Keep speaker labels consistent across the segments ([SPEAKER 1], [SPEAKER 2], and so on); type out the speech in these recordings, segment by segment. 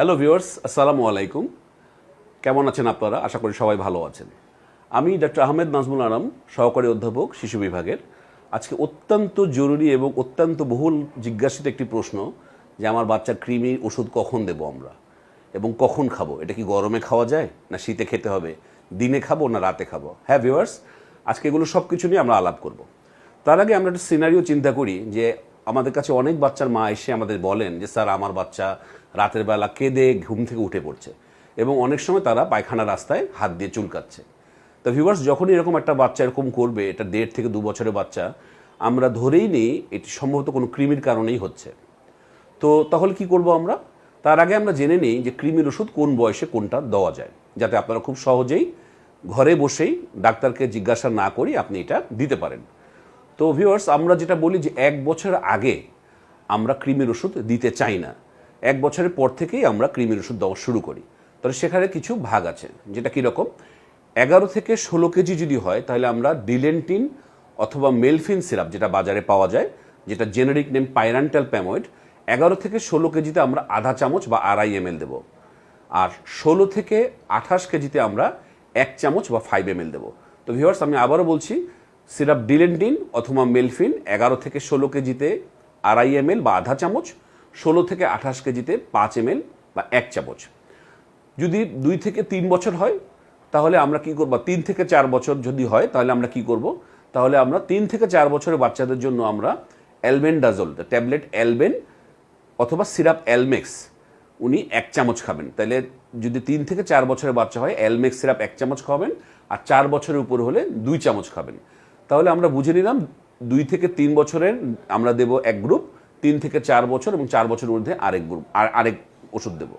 [SPEAKER 1] Hello viewers আসসালামু আলাইকুম কেমন আছেন আপনারা? আশা করি সবাই ভালো আছেন। আমি ডক্টর আহমেদ নাজমুল আলম সহকারী অধ্যাপক, শিশু বিভাগের। আজকে অত্যন্ত জরুরি এবং অত্যন্ত বহুল জিজ্ঞাসিত একটি প্রশ্ন যে আমার বাচ্চার কৃমি ওষুধ কখন দেব আমরা? এবং কখন খাব? এটা কি গরমে খাওয়া যায়? না শীতে খেতে হবে? দিনে খাব না রাতে খাব? হ্যাঁ ভিউয়ার্স আজকে এগুলো সব কিছু নিয়ে আমরা আলাপ করব। তার আগে আমরা একটা সিনারিও চিন্তা করি যে আমাদের কাছে অনেক বাচ্চার মা এসে আমাদের বলেন যে, স্যার, আমার বাচ্চা রাতের বেলা কেঁদে ঘুম থেকে উঠে পড়ছে। এবং অনেক সময় তারা পায়খানা রাস্তায় হাত দিয়ে চুলকাচ্ছে। তো ভিউয়ার্স যখনই এরকম একটা বাচ্চা এরকম করবে, এটা দেড় থেকে দু বছরের বাচ্চা, আমরা ধরেই নিই এটি সম্ভবত কোনো কৃমির কারণেই হচ্ছে। তো তাহলে কি করব আমরা? তার আগে আমরা জেনে নিই যে কৃমির ওষুধ কোন বয়সে কোনটা দেওয়া যায়, যাতে আপনারা খুব সহজেই ঘরে বসেই ডাক্তারকে জিজ্ঞাসা না করি আপনি এটা দিতে পারেন। তো ভিউয়ার্স আমরা যেটা বলি যে এক বছর আগে আমরা কৃমির ওষুধ দিতে চাই না। এক বছরের পর থেকেই আমরা কৃমির ওষুধ দেওয়া শুরু করি। তবে সেখানে কিছু ভাগ আছে, যেটা কীরকম এগারো থেকে ষোলো কেজি যদি হয়, তাহলে আমরা ডিলেন্টিন অথবা মেলফিন সিরাপ, যেটা বাজারে পাওয়া যায়, যেটা জেনারিক নেম পাইরান্টাল প্যাময়েড এগারো থেকে ষোলো কেজিতে আমরা আধা চামচ বা আড়াই এম দেবো। আর ষোলো থেকে আঠাশ কেজিতে আমরা এক চামচ বা ফাইভ এম দেবো। তো ভিউয়ার্স আমি আবারও বলছি সিরাপ ডিলেন্টিন অথবা মেলফিন এগারো থেকে ষোলো কেজিতে আড়াই এম বা আধা চামচ, ষোলো থেকে আঠাশ কেজিতে পাঁচ এম বা এক চামচ। যদি দুই থেকে তিন বছর হয়, তাহলে আমরা কি করব? তিন থেকে চার বছর যদি হয়, তাহলে আমরা কি করব? তাহলে আমরা তিন থেকে চার বছরের বাচ্চাদের জন্য আমরা অ্যালবেন্ডাজল ট্যাবলেট অ্যালবেন অথবা সিরাপ অ্যালমেক্স উনি এক চামচ খাবেন। তাহলে যদি তিন থেকে চার বছরের বাচ্চা হয় অ্যালমেক্স সিরাপ এক চামচ খাবেন আর চার বছরের উপর হলে দুই চামচ খাবেন। তাহলে আমরা বুঝে নিলাম দুই থেকে তিন বছরের আমরা দেব এক গ্রুপ, তিন থেকে চার বছর এবং চার বছরের মধ্যে আরেক গ্রুপ, আর আরেক ওষুধ দেবো।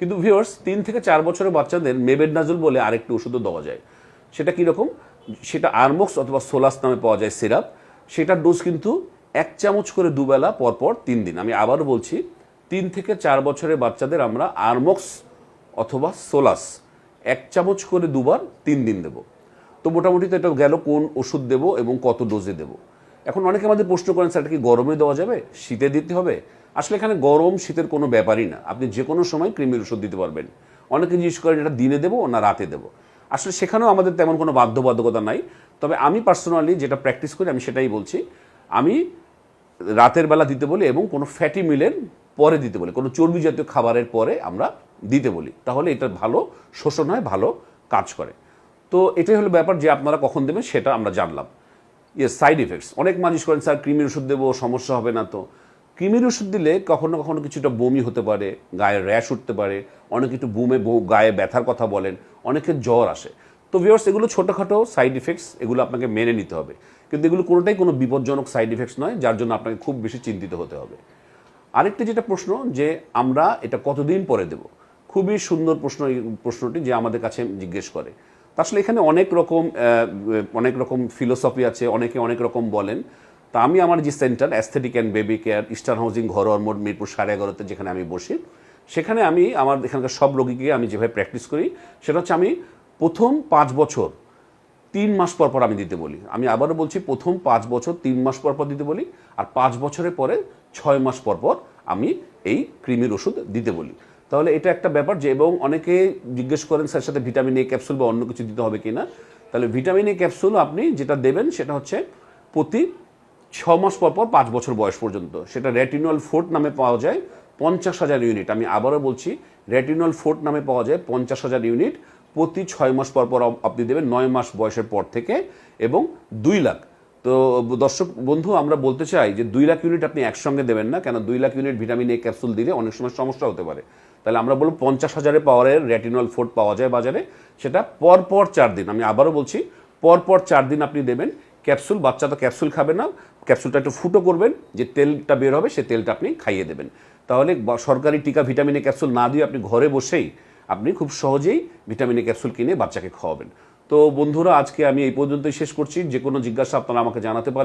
[SPEAKER 1] কিন্তু ভিউয়ার্স তিন থেকে চার বছরের বাচ্চাদের মেবেডনাজল বলে আরেকটি ওষুধও দেওয়া যায়। সেটা কীরকম সেটা আরমক্স অথবা সোলাস নামে পাওয়া যায় সিরাপ। সেটার ডোজ কিন্তু এক চামচ করে দুবেলা পরপর তিন দিন। আমি আবারও বলছি, তিন থেকে চার বছরের বাচ্চাদের আমরা আরমক্স অথবা সোলাস এক চামচ করে দুবার তিন দিন দেব। তো মোটামুটি তো এটা গেল কোন ওষুধ দেব এবং কত ডোজে দেব। এখন অনেকে আমাদের প্রশ্ন করেন, স্যার কি গরমে দেওয়া যাবে? শীতে দিতে হবে? আসলে এখানে গরম শীতের কোনো ব্যাপারই না। আপনি যে কোনো সময় কৃমির ওষুধ দিতে পারবেন। অনেকে জিজ্ঞেস করেন, এটা দিনে দেবো না রাতে দেবো? আসলে সেখানেও আমাদের তেমন কোনো বাধ্যবাধকতা নাই। তবে আমি পার্সোনালি যেটা প্র্যাকটিস করি, আমি সেটাই বলছি। আমি রাতের বেলা দিতে বলি এবং কোনো ফ্যাটি মিলের পরে দিতে বলি। কোনো চর্বি জাতীয় খাবারের পরে আমরা দিতে বলি। তাহলে এটা ভালো শোষণ হয়, ভালো কাজ করে। তো এটাই হলো ব্যাপার যে আপনারা কখন দেবেন সেটা আমরা জানলাম। ইয়ে সাইড ইফেক্টস অনেক মানুষ করেন, স্যার, কৃমির ওষুধ দেবো, সমস্যা হবে না তো। কৃমির ওষুধ দিলে কখনো কখনো কিছুটা বমি হতে পারে, গায়ে র্যাশ উঠতে পারে, অনেকে একটু বুমে গায়ে ব্যথার কথা বলেন অনেকের জ্বর আসে। তো ভিওর্স এগুলো ছোটোখাটো সাইড ইফেক্টস এগুলো আপনাকে মেনে নিতে হবে। কিন্তু এগুলো কোনোটাই কোনো বিপজ্জনক সাইড ইফেক্টস নয়, যার জন্য আপনাকে খুব বেশি চিন্তিত হতে হবে। আরেকটি যেটা প্রশ্ন, যে আমরা এটা কতদিন পরে দেব? খুবই সুন্দর প্রশ্ন প্রশ্নটি যে আমাদের কাছে জিজ্ঞেস করে। তা আসলে এখানে অনেক রকম অনেক রকম ফিলোসফি আছে, অনেকে অনেক রকম বলেন। তা আমি আমার যে centre aesthetic and baby care eastern housing ঘরোয়ার মোড় মিরপুর সাড়ে এগারোতে যেখানে আমি বসি, সেখানে আমি আমার এখানকার সব রোগীকে আমি যেভাবে প্র্যাকটিস করি, সেটা হচ্ছে আমি প্রথম পাঁচ বছর, তিন মাস পর পর আমি দিতে বলি। আমি আবারও বলছি, প্রথম পাঁচ বছর, তিন মাস পর পর দিতে বলি, আর পাঁচ বছরের পরে ছয় মাস পর পর আমি এই কৃমির ওষুধ দিতে বলি। তাহলে এটা একটা ব্যাপার যে, এবং অনেকে জিজ্ঞেস করেন, স্যার সাথে ভিটামিন এ ক্যাপসুল বা অন্য কিছু দিতে হবে কি না তাহলে ভিটামিন এ ক্যাপসুল আপনি যেটা দেবেন, সেটা হচ্ছে প্রতি ছ মাস পর পর পাঁচ বছর বয়স পর্যন্ত। সেটা রেটিনল ফোর্ট নামে পাওয়া যায়, পঞ্চাশ হাজার ইউনিট। আমি আবারও বলছি, রেটিনল ফোর্ট নামে পাওয়া যায়, পঞ্চাশ হাজার ইউনিট। প্রতি ছয় মাস পর পর আপনি দেবেন নয় মাস বয়সের পর থেকে, এবং দুই লাখ তো, দর্শক, বন্ধু, আমরা বলতে চাই যে দুই লাখ ইউনিট আপনি একসঙ্গে দেবেন না, কেন দুই lakh unit vitamin A capsule দিলে অনেক সময় সমস্যা হতে পারে। তাহলে আমরা বলব পঞ্চাশ হাজারের পাওয়ারের রেটিনল ফোর্ট পাওয়া যায় বাজারে, সেটা পর পর চার দিন, আমি আবারও বলছি, পর পর চার দিন আপনি দেবেন ক্যাপসুল বাচ্চা তো ক্যাপসুল খাবে না ক্যাপসুলটা একটু ফুটো করবেন, যে তেলটা বের হবে সে তেলটা আপনি খাইয়ে দেবেন। তাহলে সরকারি টিকা ভিটামিনের ক্যাপসুল না দিয়ে আপনি ঘরে বসেই আপনি খুব সহজেই ভিটামিনের ক্যাপসুল কিনে বাচ্চাকে খাওয়াবেন। তো বন্ধুরা, আজকে আমি এই পর্যন্তই শেষ করছি। যে কোনো জিজ্ঞাসা আপনারা আমাকে জানাতে পারেন।